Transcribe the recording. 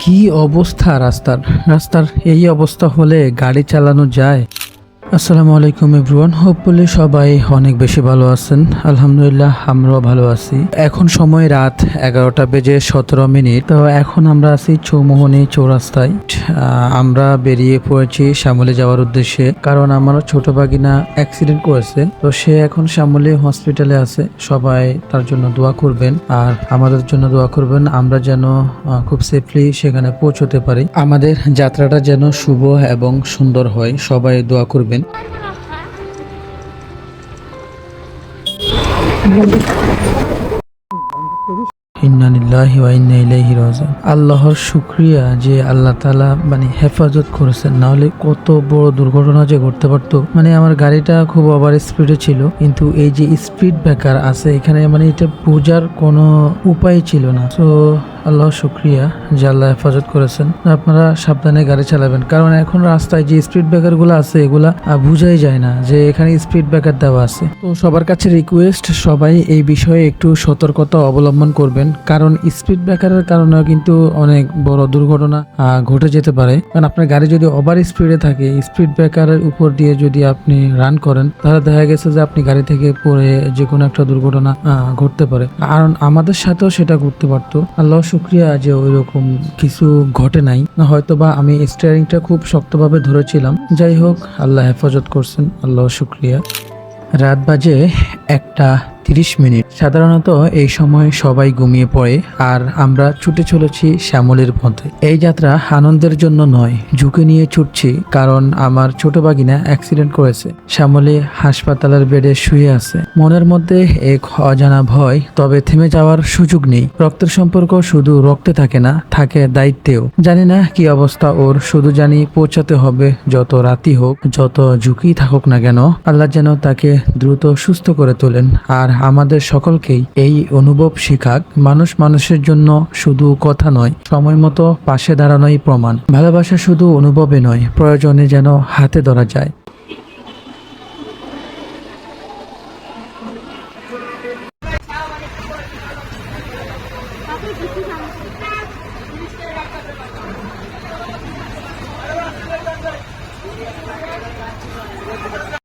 কি অবস্থা রাস্তার? রাস্তার এই অবস্থা হলে গাড়ি চালানো যায়? আসসালামু আলাইকুম এভরিওয়ান হোপফুলি সবাই অনেক বেশি ভালো আছেন। আলহামদুলিল্লাহ, আমরাও ভালো আছি। এখন সময় রাত এগারোটা বেজে সতেরো মিনিট। তো এখন আমরা আছি চৌমোহনী চৌরাস্তায়। আমরা বেরিয়ে পড়েছি শ্যামলে যাওয়ার উদ্দেশ্যে। কারণ আমার ছোট বাগিনা অ্যাক্সিডেন্ট করেছে। তো সে এখন শ্যামলে হসপিটালে আছে। সবাই তার জন্য দোয়া করবেন। আর আমাদের জন্য দোয়া করবেন। আমরা যেন খুব সেফলি সেখানে পৌঁছতে পারি। আমাদের যাত্রাটা যেন শুভ এবং সুন্দর হয়। সবাই দোয়া করবেন। আল্লাহর শুকরিয়া যে আল্লাহ তাআলা মানে হেফাজত করেছেন। না হলে কত বড় দুর্ঘটনা যে ঘটতে পারতো। মানে আমার গাড়িটা খুব ওভার স্পিডে ছিল, কিন্তু এই যে স্পিড ব্রেকার আছে, এখানে মানে এটা বোঝার কোনো উপায় ছিল না। তো আল্লাহ শুক্রিয়া যে আল্লাহ হেফাজত করেছেন। আপনারা সাবধানে গাড়ি চালাবেন। কারণ এখন রাস্তায় যে স্পিড ব্রেকারগুলো আছে, এগুলা বোঝাই যায় না যে এখানে স্পিড ব্রেকার দেওয়া আছে। তো সবার কাছে রিকোয়েস্ট সবাই এই বিষয়ে একটু সতর্কতা অবলম্বন করবেন। কারণ স্পিড ব্রেকারের কারণে কিন্তু অনেক বড় দুর্ঘটনা ঘটে যেতে পারে। কারণ আপনার গাড়ি যদি ওভার স্পিডে থাকে স্পিড ব্রেকারের উপর দিয়ে যদি আপনি রান করেন, তাহলে দেখা গেছে যে আপনি গাড়ি থেকে পড়ে যে কোনো একটা দুর্ঘটনা ঘটতে পারে। কারণ আমাদের সাথেও সেটা ঘটতে পারতো। আল্লাহ শুক্রিয়া যে ওই রকম কিছু ঘটে নাই। হয়তো বা আমি স্টিয়ারিংটা খুব শক্তভাবে ধরেছিলাম। যাই হোক, আল্লাহ হেফাজত করছেন আল্লাহ শুক্রিয়া। রাত বাজে একটা তিরিশ মিনিট। সাধারণত এই সময় সবাই ঘুমিয়ে পড়ে আর আমরা ছুটে চলেছি শ্যামলের পথে। এই যাত্রা আনন্দের জন্য নয়, ঝুঁকি নিয়ে ছুটছি কারণ আমার ছোট বাগিনা অ্যাক্সিডেন্ট করেছে। শ্যামলে হাসপাতালের বেডে শুয়ে আছে। মনের মধ্যে এক অজানা ভয়, তবে থেমে যাওয়ার সুযোগ নেই। রক্তের সম্পর্ক শুধু রক্তে থাকে না, থাকে দায়িত্বেও। জানি না কি অবস্থা ওর, শুধু জানি পৌঁছাতে হবে যত রাতি হোক, যত ঝুঁকি থাকুক না কেন, আল্লাহ যেন তাকে দ্রুত সুস্থ করে তোলেন। আর আমাদের সকলকেই এই অনুভব শিখাক। মানুষ মানুষের জন্য শুধু কথা নয়, সময় মতো পাশে দাঁড়ানোই প্রমাণ। ভালোবাসা শুধু অনুভবে নয়, প্রয়োজনে যেন হাতে ধরা যায়।